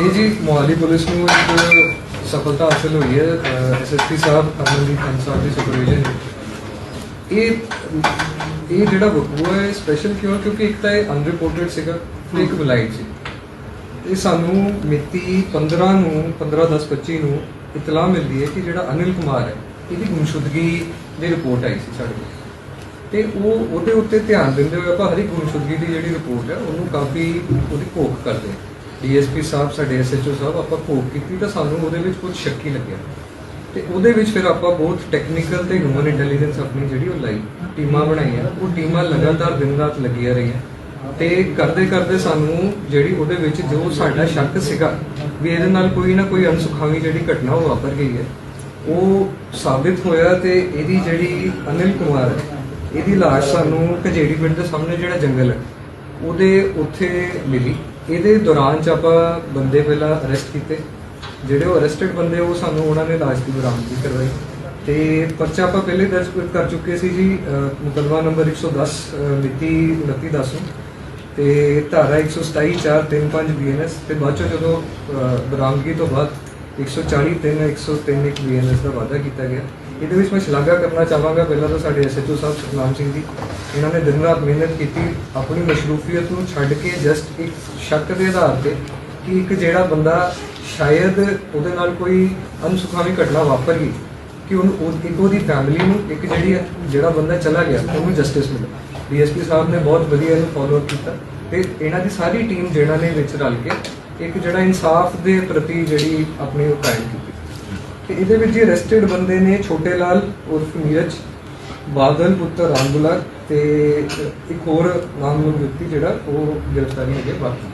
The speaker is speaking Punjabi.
ਇਹ ਜੀ ਮੋਹਾਲੀ ਪੁਲਿਸ ਨੂੰ ਇੱਕ ਸਫਲਤਾ ਹਾਸਲ ਹੋਈ ਹੈ ਐਸਐਸਪੀ ਸਾਹਿਬ, ਅਮਨਦੀਪ ਹੰਸ ਸਾਹਿਬ ਦੀ ਸੁਪਰਵਿਜ਼ਨ ਇਹ ਇਹ ਜਿਹੜਾ ਵਕੂਆ ਹੈ ਸਪੈਸ਼ਲ ਕਿਉਂ ਕਿਉਂਕਿ ਇੱਕ ਤਾਂ ਇਹ ਅਨਰਿਪੋਰਟਡ ਸੀਗਾ ਤੇ ਇੱਕ ਬਲਾਈਟ ਸੀ। ਇਹ ਸਾਨੂੰ ਮਿਤੀ 15 ਨੂੰ 15 10 25 ਨੂੰ ਇਤਲਾਹ ਮਿਲਦੀ ਹੈ ਕਿ ਜਿਹੜਾ ਅਨਿਲ ਕੁਮਾਰ ਹੈ, ਇਹਦੀ ਗੁੰਮਸ਼ੁਦਗੀ ਦੀ ਰਿਪੋਰਟ ਆਈ ਸੀ ਸਾਡੇ ਕੋਲ। ਤੇ ਉਹ, ਉਹਦੇ ਉੱਤੇ ਧਿਆਨ ਦਿੰਦੇ ਹੋਏ ਆਪਾਂ ਹਰ ਇੱਕ ਗੁੰਮਸ਼ੁਦਗੀ ਦੀ ਜਿਹੜੀ ਰਿਪੋਰਟ ਹੈ, ਉਹਨੂੰ ਕਾਫੀ ਉਹਦੀ ਘੋਖ ਕਰਦੇ ਹਾਂ। ਡੀਐਸਪੀ ਸਾਹਿਬ, ਸਾਡੇ ਐਸਐਚਓ ਸਾਹਿਬ, ਆਪਾਂ ਘੋਖ ਕੀਤੀ ਤਾਂ ਸਾਨੂੰ ਉਹਦੇ ਵਿੱਚ ਕੁਝ ਸ਼ੱਕੀ ਲੱਗਿਆ। ਤੇ ਉਹਦੇ ਵਿੱਚ ਫਿਰ ਆਪਾਂ ਬਹੁਤ ਟੈਕਨੀਕਲ ਤੇ ਹਿਊਮਨ ਇੰਟੈਲੀਜੈਂਸ ਆਪਣੀ ਜਿਹੜੀ ਉਹ ਲਾਈ, ਟੀਮਾਂ ਬਣਾਈਆਂ। ਉਹ ਟੀਮਾਂ ਲਗਾਤਾਰ ਦਿਨ ਰਾਤ ਲੱਗੀਆਂ ਰਹੀਆਂ। ਤੇ ਕਰਦੇ ਕਰਦੇ ਸਾਨੂੰ ਜਿਹੜੀ ਉਹਦੇ ਵਿੱਚ ਜੋ ਸਾਡਾ ਸ਼ੱਕ ਸੀਗਾ ਵੀ ਇਹਦੇ ਨਾਲ ਕੋਈ ਨਾ ਕੋਈ ਅਨਸੁਖਾਵੀ ਜਿਹੜੀ ਘਟਨਾ ਉਹ ਵਾਪਰ ਗਈ ਹੈ, ਉਹ ਸਾਬਿਤ ਹੋਇਆ ਤੇ ਇਹਦੀ ਜਿਹੜੀ ਅਨਿਲ ਕੁਮਾਰ ਹੈ, ਇਹਦੀ ਲਾਸ਼ ਸਾਨੂੰ ਕਜੇੜੀ ਪਿੰਡ ਦੇ ਸਾਹਮਣੇ ਜਿਹੜਾ ਜੰਗਲ ਹੈ, ਉਹਦੇ ਉੱਥੇ ਮਿਲੀ। ਇਹਦੇ ਦੌਰਾਨ ਚ ਆਪਾਂ ਬੰਦੇ ਪਹਿਲਾਂ ਅਰੈਸਟ ਕੀਤੇ। ਜਿਹੜੇ ਉਹ ਅਰੈਸਟਡ ਬੰਦੇ ਉਹ ਸਾਨੂੰ ਉਹਨਾਂ ਨੇ ਇਲਾਜ ਦੀ ਬਰਾਮਦਗੀ ਕਰਵਾਈ। ਤੇ ਪਰਚਾ ਆਪਾਂ ਪਹਿਲੇ ਦਰਜ ਕਰ- ਚੁੱਕੇ ਸੀ ਜੀ ਅਹ, ਮੁਕੱਦਮਾ ਨੰਬਰ 110 ਅਹ, ਮਿਤੀ 29 ਨੂੰ। ਤੇ ਧਾਰਾ 127 435 ਬੀਐਨਐਸ ਤੇ ਬਾਅਦ ਚੋਂ ਜਦੋਂ ਬਰਾਮਦਗੀ ਤੋਂ ਬਾਅਦ 140 3 103 ਇੱਕ ਬੀਐਨਐਸ ਦਾ ਵਾਅਦਾ ਕੀਤਾ ਗਿਆ। ਇਹਦੇ ਵਿੱਚ ਮੈਂ ਸ਼ਲਾਘਾ ਕਰਨਾ ਚਾਹਾਂਗਾ ਪਹਿਲਾਂ ਤਾਂ ਸਾਡੇ ਐਸਐਚਓ ਸਾਹਿਬ ਸੁਖਨਾਮ ਸਿੰਘ ਜੀ। ਇਹਨਾਂ ਨੇ ਦਿਨ ਰਾਤ ਮਿਹਨਤ ਕੀਤੀ, ਆਪਣੀ ਮਸ਼ਰੂਫੀਅਤ ਨੂੰ ਛੱਡ ਕੇ ਜਸਟ ਇੱਕ ਸ਼ੱਕ ਦੇ ਆਧਾਰ ਤੇ ਕਿ ਇੱਕ ਜਿਹੜਾ ਬੰਦਾ ਸ਼ਾਇਦ ਉਹਦੇ ਨਾਲ ਕੋਈ ਅਨਸੁਖਾਵੀ ਘਟਨਾ ਵਾਪਰ ਗਈ, ਕਿ ਉਹਨੂੰ ਉਹ- ਇੱਕ ਉਹਦੀ ਫੈਮਿਲੀ ਨੂੰ ਇੱਕ ਜਿਹੜੀ ਜਿਹੜਾ ਬੰਦਾ ਚਲਾ ਗਿਆ, ਉਹਨੂੰ ਜਸਟਿਸ ਮਿਲੇ ਡੀਐਸਪੀ ਸਾਹਿਬ ਨੇ ਬਹੁਤ ਵਧੀਆ ਇਹਨੂੰ ਫਾਲੋ ਅਪ ਕੀਤਾ ਤੇ ਇਹਨਾਂ ਦੀ ਸਾਰੀ ਟੀਮ ਜਿਹੜਾ ਨੇ ਵਿੱਚ ਰਲ ਕੇ ਇੱਕ ਜਿਹੜਾ ਇਨਸਾਫ ਦੇ ਪ੍ਰਤੀ ਜਿਹੜੀ ਆਪਣੀ ਉਹ ਕਾਇਮ ਕੀਤੀ। ਤੇ ਇਹਦੇ ਵਿੱਚ ਜਿਹੜੇ ਅਰੈਸਟਡ ਬੰਦੇ ਨੇ ਛੋਟੇ ਲਾਲ ਉਰਫ ਨੀਰਜ, ਬਾਦਲ ਪੁੱਤਰ ਰਾਮਬੁਲਾ ਤੇ ਇੱਕ ਹੋਰ ਨਾਮਲੂਮ ਵਿਅਕਤੀ ਜਿਹੜਾ ਉਹ ਗ੍ਰਿਫਤਾਰੀ ਹੈਗੇ ਬਾਕੀ।